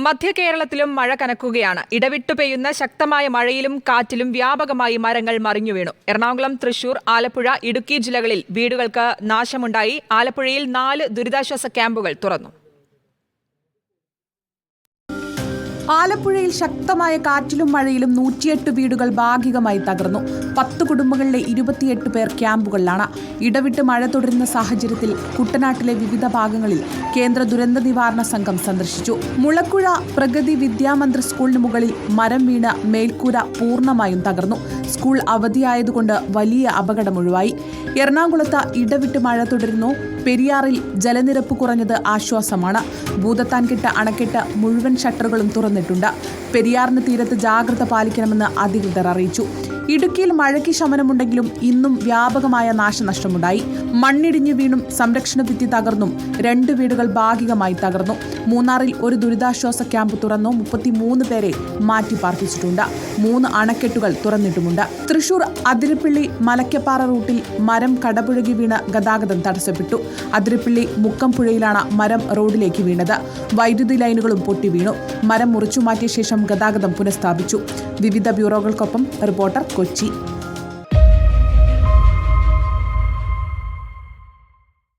മധ്യ കേരളത്തിലും മഴ കനക്കുകയാണ്. ഇടവിട്ടു പെയ്യുന്ന ശക്തമായ മഴയിലും കാറ്റിലും വ്യാപകമായി മരങ്ങൾ മറിഞ്ഞു വീണു. എറണാകുളം തൃശൂർ ആലപ്പുഴ ഇടുക്കി ജില്ലകളിൽ വീടുകൾക്ക് നാശമുണ്ടായി. ആലപ്പുഴയിൽ നാല് ദുരിതാശ്വാസ ക്യാമ്പുകൾ തുറന്നു. ആലപ്പുഴയിൽ ശക്തമായ കാറ്റിലും മഴയിലും നൂറ്റിയെട്ട് വീടുകൾ ഭാഗികമായി തകർന്നു. പത്ത് കുടുംബങ്ങളിലെ ഇരുപത്തിയെട്ട് പേർ ക്യാമ്പുകളിലാണ്. ഇടവിട്ട് മഴ തുടരുന്ന സാഹചര്യത്തിൽ കുട്ടനാട്ടിലെ വിവിധ ഭാഗങ്ങളിൽ കേന്ദ്ര ദുരന്ത നിവാരണ സംഘം സന്ദർശിച്ചു. മുളക്കുഴ പ്രഗതി വിദ്യാമന്ദിർ സ്കൂളിന് മുകളിൽ മരം വീണ് മേൽക്കൂര പൂർണമായും തകർന്നു. സ്കൂൾ അവധിയായതുകൊണ്ട് വലിയ അപകടം ഒഴിവായി. എറണാകുളത്ത് ഇടവിട്ട് മഴ തുടരുന്നു. പെരിയാറിൽ ജലനിരപ്പ് കുറഞ്ഞത് ആശ്വാസമാണ്. ഭൂതത്താൻകെട്ട് അണക്കെട്ട് മുഴുവൻ ഷട്ടറുകളും തുറന്നിട്ടുണ്ട് പെരിയാറിന് തീരത്ത് ജാഗ്രത പാലിക്കണമെന്ന് അധികൃതർ അറിയിച്ചു. ഇടുക്കിയിൽ മഴയ്ക്ക് ശമനമുണ്ടെങ്കിലും ഇന്നും വ്യാപകമായ നാശനഷ്ടമുണ്ടായി. മണ്ണിടിഞ്ഞു വീണും സംരക്ഷണ ഭിത്തി തകർന്നും രണ്ട് വീടുകൾ ഭാഗികമായി തകർന്നു. മൂന്നാറിൽ ഒരു ദുരിതാശ്വാസ ക്യാമ്പ് തുറന്നു മുപ്പത്തിമൂന്ന് പേരെ മാറ്റി പാർപ്പിച്ചിട്ടുണ്ട്. മൂന്ന് അണക്കെട്ടുകൾ തുറന്നിട്ടുമുണ്ട്. തൃശൂർ അതിരപ്പിള്ളി മലക്കപ്പാറ റൂട്ടിൽ മരം കടപുഴകി വീണ് ഗതാഗതം തടസ്സപ്പെട്ടു. അതിരപ്പിള്ളി മുക്കംപുഴയിലാണ് മരം റോഡിലേക്ക് വീണത്. വൈദ്യുതി ലൈനുകളും പൊട്ടി വീണു. മരം മാറ്റിയ ശേഷം ഗതാഗതം പുനഃസ്ഥാപിച്ചു. വിവിധ ബ്യൂറോകൾക്കൊപ്പം റിപ്പോർട്ടർ കൊച്ചി.